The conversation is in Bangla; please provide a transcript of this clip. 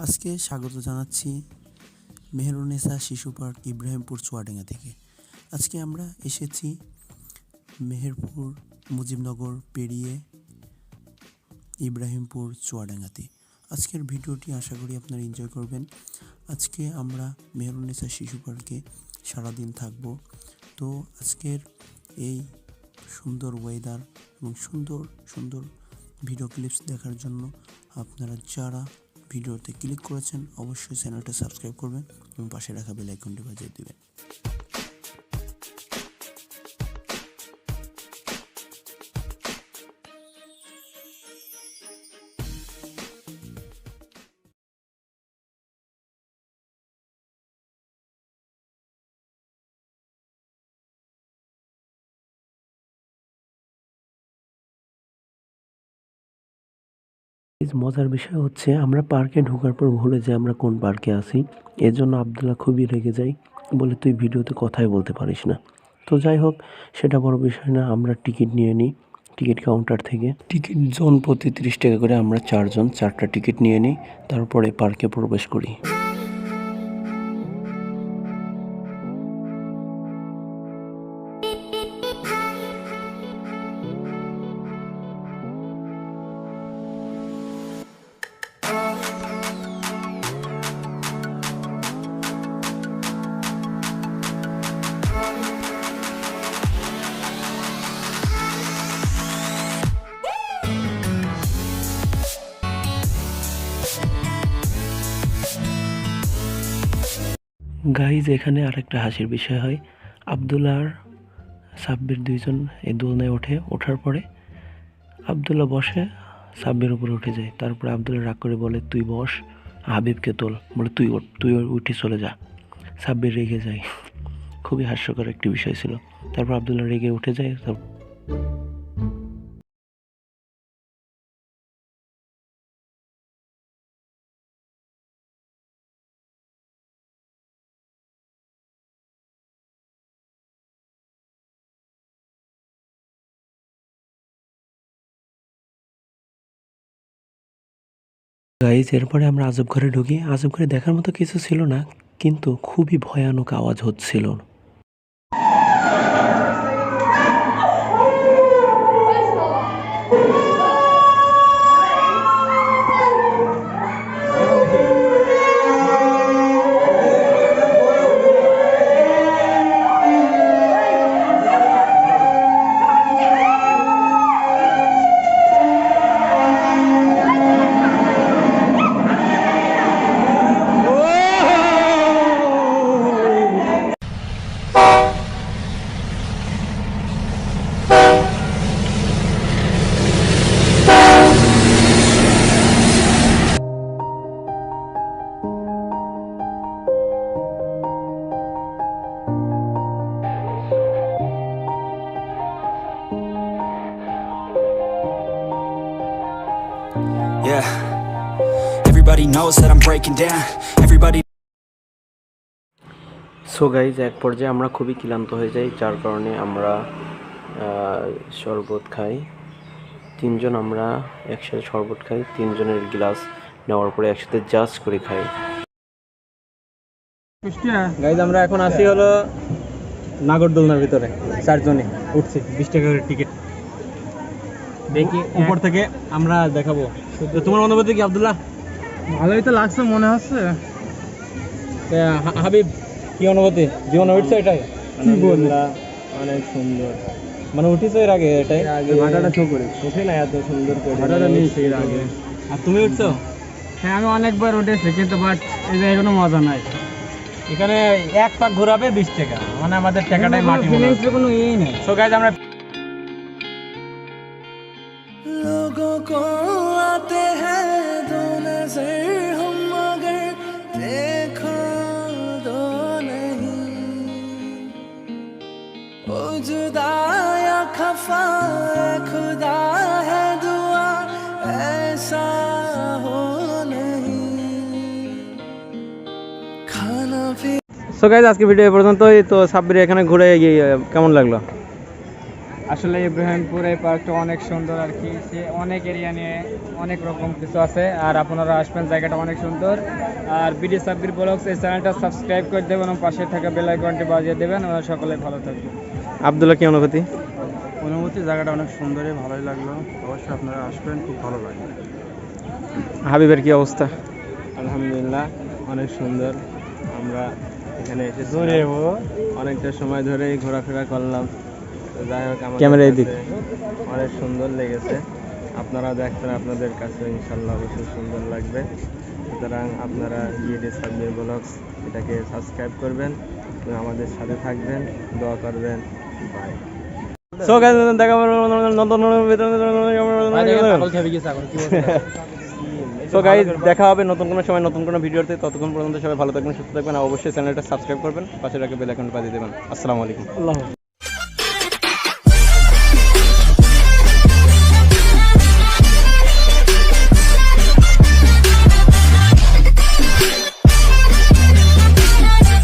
আজকে স্বাগত জানাচ্ছি মেহরুনেসা শিশু পার্ক ইব্রাহিমপুর চুয়াডাঙ্গা থেকে। আজকে আমরা এসেছি মেহেরপুর মুজিবনগর পেরিয়ে ইব্রাহিমপুর চুয়াডাঙ্গাতে। আজকের ভিডিওটি আশা করি আপনারা এনজয় করবেন। আজকে আমরা মেহরুনেসা শিশু পার্কে সারাদিন থাকব। তো আজকের এই সুন্দর ওয়েদার এবং সুন্দর সুন্দর ভিডিও ক্লিপস দেখার জন্য আপনারা যারা ভিডিওতে ক্লিক করেছেন অবশ্যই চ্যানেলটা সাবস্ক্রাইব করবেন এবং পাশে রাখা বেল আইকনটি বাজিয়ে দিবেন। মজার বিষয় হচ্ছে আমরা পার্কে ঢোকার পর ভুলে যাই আমরা কোন পার্কে আছি। এর জন্য খুবই রেগে যাই বলে তুই ভিডিওতে কথাই বলতে পারিস না। তো যাই হোক, সেটা বড় বিষয় না, আমরা টিকিট নিয়ে নিই, টিকিট কাউন্টার থেকে। টিকিট জন প্রতি তিরিশ টাকা করে আমরা চারজন, চারটা টিকিট নিয়ে নিই, তারপরে পার্কে প্রবেশ করি। গাইজ এখানে আরেকটা হাসির বিষয় হয়। আবদুল্লা আর সাব্বির দুইজন এই দোলনায় ওঠে, ওঠার পরে আবদুল্লাহ বসে, সাব্বির উপরে উঠে যায়। তারপরে আবদুল্লাহ রাগ করে বলে, তুই বস, হাবিবকে তোল। বলে, তুই তুই উঠে চলে যা। সাব্বির রেগে যায়। খুবই হাস্যকর একটি বিষয় ছিল। তারপর আবদুল্লা রেগে উঠে যায়। তারপর গাইজ এরপরে আমরা আজব ঘরে ঢুকি। আজব ঘরে দেখার মতো কিছু ছিল না, কিন্তু খুবই ভয়ানক আওয়াজ হচ্ছিল। Yeah. Everybody knows that I'm breaking down. Everybody so guys এক পর্যায়ে আমরা খুবই ক্লান্ত হয়ে যাই যার কারণে আমরা শরবত খাই তিনজন আমরা একসাথে শরবত খাই তিনজনের গ্লাস নেওয়ার পরে একসাথে জাজ করে খাই গাইজ আমরা এখন আসি হলো নাগরদোলনার ভিতরে চারজনে উঠছি বিশ টাকা করে টিকিট দেখি উপর থেকে আমরা দেখাবো। তোমার অনুভূতি কি আব্দুল্লাহ? ভালোই তো লাগছে মনে হচ্ছে। হাবিব কি অনুভূতি? জীবনে উঠছে এটাই। কি বললা অনেক সুন্দর। মানে উঠিছো এর আগে এটাই? ভাটাটা শো করে উঠে না এত সুন্দর করে? ভাটাটা নিয়েছি এর আগে। আর তুমি উঠছো? হ্যাঁ আমি অনেকবার উঠেছি কিন্তু বাট এই যে কোনো মজা নাই। এখানে এক পাক ঘোরাবে বিশ টাকা। মানে আমাদের টাকাটাই মাটি কোনো ইয়ে নেই। সো গাইজ আমরা या खफा है खुदा है दुआ ऐसा हो नहीं खाना भी সো গাইজ আজকে ভিডিও এ পর্যন্তই তো সাব্বির এখানে ঘুরে গিয়ে কেমন লাগলো আসলে ইব্রাহিমপুর এই পার্কটা অনেক সুন্দর আর কি সে অনেক এরিয়া নিয়ে অনেক রকম কিছু আছে আর আপনারা আসবেন জায়গাটা অনেক সুন্দর আর বিডি সাব্বির ব্লগস এই চ্যানেলটা সাবস্ক্রাইব করে দেবেন এবং পাশে থাকা বেল আইকনটি বাজিয়ে দেবেন ওরা সকলে ভালো থাকবেন আবদুল্লাহ কি অনুভূতি অনুভূতি জায়গাটা অনেক সুন্দরই ভালোই লাগল। অবশ্যই আপনারা আসবেন খুব ভালো লাগবে। হাবিবের কি অবস্থা? আলহামদুলিল্লাহ অনেক সুন্দর। আমরা এখানে এসেছি অনেকটা সময় ধরেই ঘোরাফেরা করলাম। যাই হোক ক্যামেরা। কাছে অনেক সুন্দর লেগেছে। আপনারা দেখবেন আপনাদের কাছে ইনশাল্লাহ অবশ্যই সুন্দর লাগবে। সুতরাং আপনারা বিএডি সাবমির ব্লগস এটাকে সাবস্ক্রাইব করবেন এবং আমাদের সাথে থাকবেন। দোয়া করবেন। বাই সো গাইস দেখা হবে নতুন সো গাইস দেখা হবে নতুন কোনো সময় নতুন কোনো ভিডিওতে। ততক্ষণ পর্যন্ত সবাই ভালো থাকবেন সুস্থ থাকবেন আর অবশ্যই চ্যানেলটা সাবস্ক্রাইব করবেন। পাশে রাখে বেল আইকনটা বাজিয়ে দেবেন। আসসালামু আলাইকুম। আল্লাহ